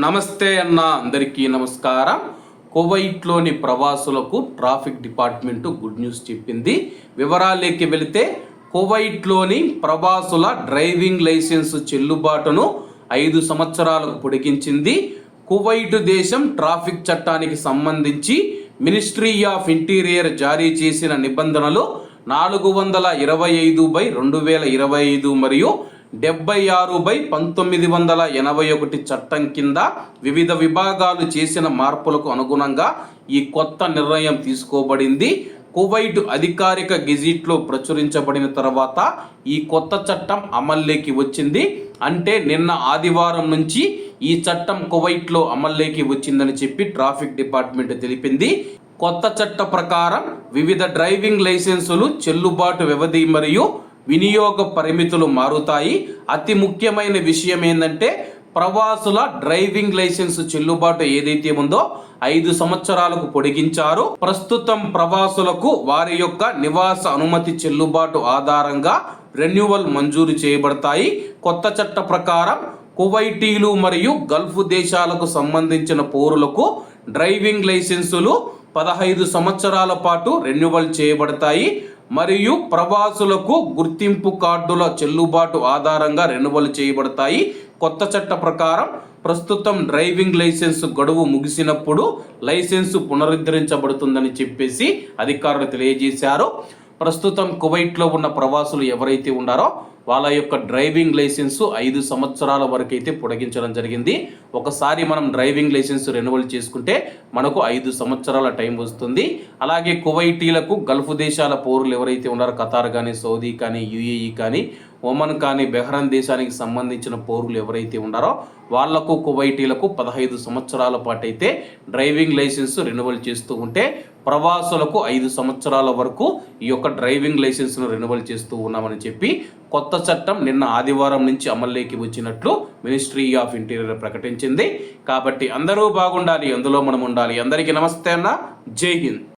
నమస్తే అన్న అందరికీ నమస్కారం. కువైట్లోని ప్రవాసులకు ట్రాఫిక్ డిపార్ట్మెంట్ గుడ్ న్యూస్ చెప్పింది. వివరాలేకి వెళితే కువైట్లోని ప్రవాసుల డ్రైవింగ్ లైసెన్స్ చెల్లుబాటును ఐదు సంవత్సరాలకు పొడిగించింది. కువైట్ దేశం ట్రాఫిక్ చట్టానికి సంబంధించి మినిస్ట్రీ ఆఫ్ ఇంటీరియర్ జారీ చేసిన నిబంధనలు నాలుగు వందల ఇరవై ఐదు బై రెండు వేల ఇరవై ఐదు మరియు డెబ్బై ఆరు బై పంతొమ్మిది వందల ఎనభై ఒకటి చట్టం కింద వివిధ విభాగాలు చేసిన మార్పులకు అనుగుణంగా ఈ కొత్త నిర్ణయం తీసుకోబడింది. కువైట్ అధికారిక గెజిట్లో ప్రచురించబడిన తర్వాత ఈ కొత్త చట్టం అమల్లోకి వచ్చింది. అంటే నిన్న ఆదివారం నుంచి ఈ చట్టం కువైట్లో అమల్లోకి వచ్చిందని చెప్పి ట్రాఫిక్ డిపార్ట్మెంట్ తెలిపింది. కొత్త చట్ట ప్రకారం వివిధ డ్రైవింగ్ లైసెన్సులు చెల్లుబాటు వ్యవధి మరియు వినియోగ పరిమితులు మారుతాయి. అతి ముఖ్యమైన విషయం ఏంటంటే ప్రవాసుల డ్రైవింగ్ లైసెన్స్ చెల్లుబాటు ఏదైతే ఉందో ఐదు సంవత్సరాలకు పొడిగించారు. ప్రస్తుతం ప్రవాసులకు వారి యొక్క నివాస అనుమతి చెల్లుబాటు ఆధారంగా రెన్యువల్ మంజూరు చేయబడతాయి. కొత్త చట్ట ప్రకారం కువైటీలు మరియు గల్ఫ్ దేశాలకు సంబంధించిన పౌరులకు డ్రైవింగ్ లైసెన్సులు పదహైదు సంవత్సరాల పాటు రెన్యువల్ చేయబడతాయి. మరియు ప్రవాసులకు గుర్తింపు కార్డుల చెల్లుబాటు ఆధారంగా రెన్యువల్ చేయబడతాయి. కొత్త చట్ట ప్రకారం ప్రస్తుతం డ్రైవింగ్ లైసెన్స్ గడువు ముగిసినప్పుడు లైసెన్సు పునరుద్ధరించబడుతుందని చెప్పేసి అధికారులు తెలియజేశారు. ప్రస్తుతం కువైట్లో ఉన్న ప్రవాసులు ఎవరైతే ఉన్నారో వాళ్ళ యొక్క డ్రైవింగ్ లైసెన్స్ ఐదు సంవత్సరాల వరకు అయితే పొడిగించడం జరిగింది. ఒకసారి మనం డ్రైవింగ్ లైసెన్స్ రెన్యువల్ చేసుకుంటే మనకు ఐదు సంవత్సరాల టైం వస్తుంది. అలాగే కువైటీలకు గల్ఫ్ దేశాల పౌరులు ఎవరైతే ఉన్నారో ఖతార్ కానీ సౌదీ కానీ యుఏఈ కానీ ఒమన్ కానీ బెహ్రాన్ దేశానికి సంబంధించిన పౌరులు ఎవరైతే ఉన్నారో వాళ్ళకు కువైటీలకు పదహైదు సంవత్సరాల పాటు అయితే డ్రైవింగ్ లైసెన్స్ రెన్యువల్ చేస్తూ ఉంటే ప్రవాసులకు ఐదు సంవత్సరాల వరకు ఈ యొక్క డ్రైవింగ్ లైసెన్స్ను రెన్యువల్ చేస్తూ ఉన్నామని చెప్పి కొత్త చట్టం నిన్న ఆదివారం నుంచి అమల్లోకి వచ్చినట్లు మినిస్ట్రీ ఆఫ్ ఇంటీరియర్ ప్రకటించింది. కాబట్టి అందరూ బాగుండాలి అందులో మనం ఉండాలి. అందరికీ నమస్తే అన్న. జై హింద్.